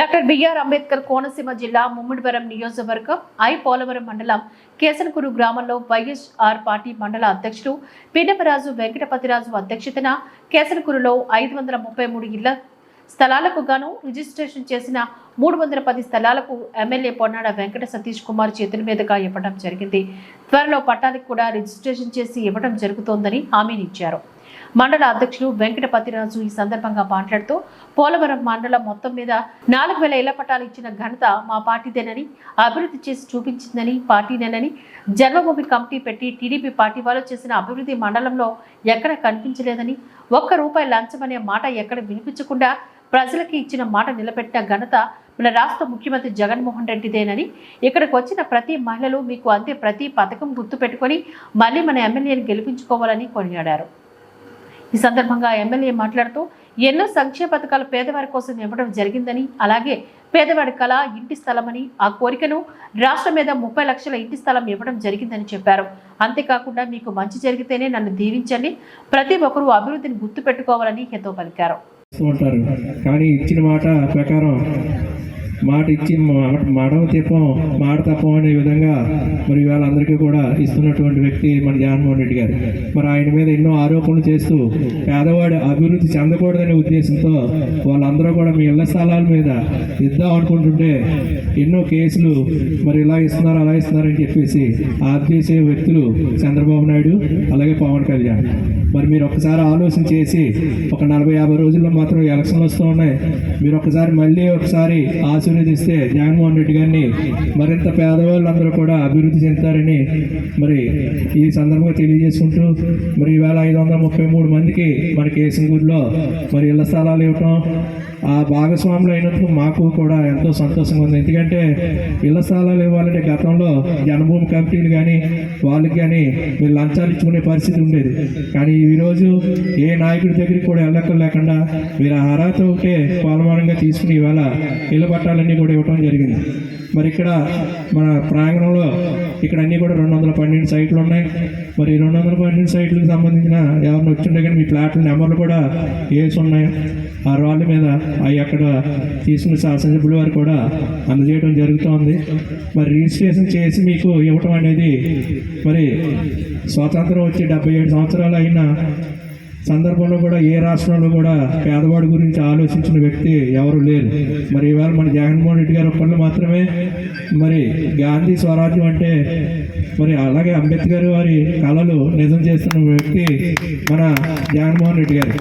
Doctor BR Ambedkar Konaseema జిల్లా ముమ్మిడివరం నియోజకవర్గం I Polavaram మండలం కేసనకూరు గ్రామంలో వైఎస్ఆర్ పార్టీ మండల అధ్యక్షుడు పిన్నపరాజు వెంకటపతిరాజు అధ్యక్షతన కేసనకూరులో ఐదు వందల ముప్పై మూడు ఇళ్ళ స్థలాలకు గాను రిజిస్ట్రేషన్ చేసిన మూడు వందల పది స్థలాలకు ఎమ్మెల్యే పొన్నాడ వెంకట సతీష్ కుమార్ చేతుల మీదుగా ఇవ్వడం జరిగింది. త్వరలో పట్టాలకు కూడా రిజిస్ట్రేషన్ చేసి ఇవ్వడం జరుగుతోందని హామీనిచ్చారు. మండల అధ్యక్షులు వెంకటపతిరాజు ఈ సందర్భంగా మాట్లాడుతూ పోలవరం మండలం మొత్తం మీద నాలుగు వేల ఇళ్ళ పట్టాలు ఇచ్చిన ఘనత మా పార్టీదేనని అభివృద్ధి చేసి చూపించిందని పార్టీనేనని జన్మభూమి కమిటీ పెట్టి టీడీపీ పార్టీ వాళ్ళు చేసిన అభివృద్ధి మండలంలో ఎక్కడ కనిపించలేదని ఒక్క రూపాయి లంచం అనే మాట ఎక్కడ వినిపించకుండా ప్రజలకి ఇచ్చిన మాట నిలబెట్టిన ఘనత మన రాష్ట్ర ముఖ్యమంత్రి జగన్మోహన్ రెడ్డిదేనని ఇక్కడికి వచ్చిన ప్రతి మహిళలు మీకు అంతే ప్రతి పథకం గుర్తుపెట్టుకొని మళ్ళీ మన ఎమ్మెల్యేని గెలిపించుకోవాలని కొనియాడారు. ఈ సందర్భంగా ఎమ్మెల్యే మాట్లాడుతూ ఎన్నో సంక్షేమ పథకాలు పేదవారి కోసం ఇవ్వడం జరిగిందని అలాగే పేదవాడి కళ ఇంటి స్థలమని ఆ కోరికను రాష్ట్రం మీద ముప్పై లక్షల ఇంటి స్థలం ఇవ్వడం జరిగిందని చెప్పారు. అంతేకాకుండా మీకు మంచి జరిగితేనే నన్ను దీవించండి. ప్రతి ఒక్కరూ అభివృద్ధిని గుర్తు పెట్టుకోవాలని హితో పలికారు కానీ ఇచ్చిన మాట ప్రకారం మాట ఇచ్చి మాట మడవ మాట తప్పం అనే విధంగా మరి వాళ్ళందరికీ కూడా ఇస్తున్నటువంటి వ్యక్తి మన జగన్మోహన్ రెడ్డి గారు. మరి ఆయన మీద ఎన్నో ఆరోపణలు చేస్తూ పేదవాడు అభివృద్ధి చెందకూడదనే ఉద్దేశంతో వాళ్ళందరూ కూడా మీ ఇళ్ళ స్థలాల మీద ఇద్దాం అనుకుంటుంటే ఎన్నో కేసులు మరి ఇలా ఇస్తున్నారు అలా ఇస్తున్నారని చెప్పేసి ఆప్ చేసే వ్యక్తులు చంద్రబాబు నాయుడు అలాగే పవన్ కళ్యాణ్. మరి మీరు ఒక్కసారి ఆలోచన చేసి ఒక నలభై యాభై రోజుల్లో మాత్రం ఎలక్షన్లు వస్తూ ఉన్నాయి. మీరు ఒకసారి మళ్ళీ ఒకసారి ఆశీర్వదిస్తే జగన్మోహన్ రెడ్డి గారిని మరింత పేదవాళ్ళందరూ కూడా అభివృద్ధి చెందుతారని మరి ఈ సందర్భంగా తెలియజేసుకుంటూ మరి ఈవేళ ఐదు వందల ముప్పై మూడు మందికి మన కేసంగూరులో మరి ఇళ్ళ స్థలాలు ఇవ్వటం ఆ భాగస్వాములు అయినందుకు మాకు కూడా ఎంతో సంతోషంగా ఉంది. ఎందుకంటే ఇళ్ళ స్థలాలు ఇవ్వాలంటే గతంలో జనభూమి కమిటీలు కానీ వాళ్ళకి కానీ మీరు లంచాలు ఇచ్చుకునే పరిస్థితి ఉండేది. కానీ ఈరోజు ఏ నాయకుడి దగ్గరికి కూడా వెళ్ళక్కర్ లేకుండా మీరు ఆ అర్హత ఒకే పాలమానంగా తీసుకుని ఇవాళ ఇళ్ళ పట్టాలన్నీ కూడా ఇవ్వడం జరిగింది. మరి ఇక్కడ మన ప్రాంగణంలో ఇక్కడ అన్నీ కూడా రెండు వందల పన్నెండు సైట్లు ఉన్నాయి మరి రెండు వందల పన్నెండు సైట్లకు సంబంధించిన ఎవరిని వచ్చిండే కానీ మీ ప్లాట్ల నెంబర్లు కూడా వేసి ఉన్నాయి. ఆ రాళ్ళ మీద అవి అక్కడ తీసుకున్న శాసనసభ్యుల వారు కూడా అందజేయడం జరుగుతోంది. మరి రిజిస్ట్రేషన్ చేసి మీకు ఇవ్వటం అనేది మరి స్వాతంత్రం వచ్చి డెబ్బై ఏడు సంవత్సరాలు అయిన సందర్భంలో కూడా ఏ రాష్ట్రంలో కూడా పేదవాడి గురించి ఆలోచించిన వ్యక్తి ఎవరు లేరు. మరి ఇవాళ మన జగన్మోహన్ రెడ్డి గారు పనులు మాత్రమే. మరి గాంధీ స్వరాజ్యం అంటే మరి అలాగే అంబేద్కర్ వారి కళలు నిజం చేస్తున్న వ్యక్తి మన జగన్మోహన్ రెడ్డి గారు.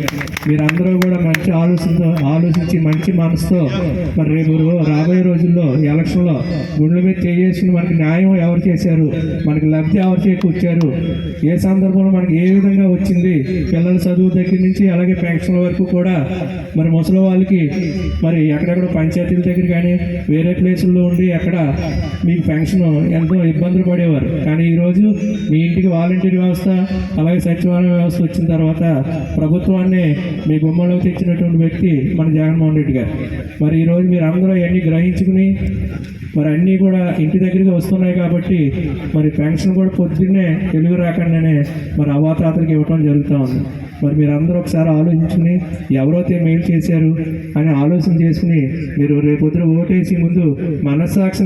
మీరందరూ కూడా మంచి ఆలోచనతో ఆలోచించి మంచి మనసుతో మరి రేపు రాబోయే రోజుల్లో ఎలక్షన్లో గుండెల మీద చేసిన మనకి న్యాయం ఎవరు చేశారు? మనకి లబ్ధి ఎవరు చేకూర్చారు? ఏ సందర్భంలో మనకి ఏ విధంగా వచ్చింది? పిల్లలు చదువు దగ్గర నుంచి అలాగే పెన్షన్ వరకు కూడా మరి ముసలి వాళ్ళకి మరి ఎక్కడెక్కడ పంచాయతీల దగ్గర కానీ వేరే ప్లేసుల్లో ఉండి అక్కడ మీకు పెన్షన్ ఎంతో ఇబ్బందులు పడేవారు. కానీ ఈరోజు మీ ఇంటికి వాలంటీర్ వ్యవస్థ అలాగే సచివాలయ వ్యవస్థ వచ్చిన తర్వాత ప్రభుత్వాన్ని మీ గుమ్మంలోకి తెచ్చినటువంటి వ్యక్తి మన జగన్మోహన్ రెడ్డి గారు. మరి ఈరోజు మీరు అందరూ ఇవన్నీ గ్రహించుకుని మరి అన్నీ కూడా ఇంటి దగ్గరికి వస్తున్నాయి కాబట్టి మరి పెన్షన్ కూడా పొద్దున్నే తెలుగు రాకుండానే మరి అవాతాతలకు ఇవ్వటం జరుగుతూ ఉంది. మరి మీరు అందరూ ఒకసారి ఆలోచించుకుని ఎవరైతే మెయిల్ చేశారు అని ఆలోచన చేసుకుని మీరు రేపొద్దున ఓటేసి ముందు మనస్సాక్షి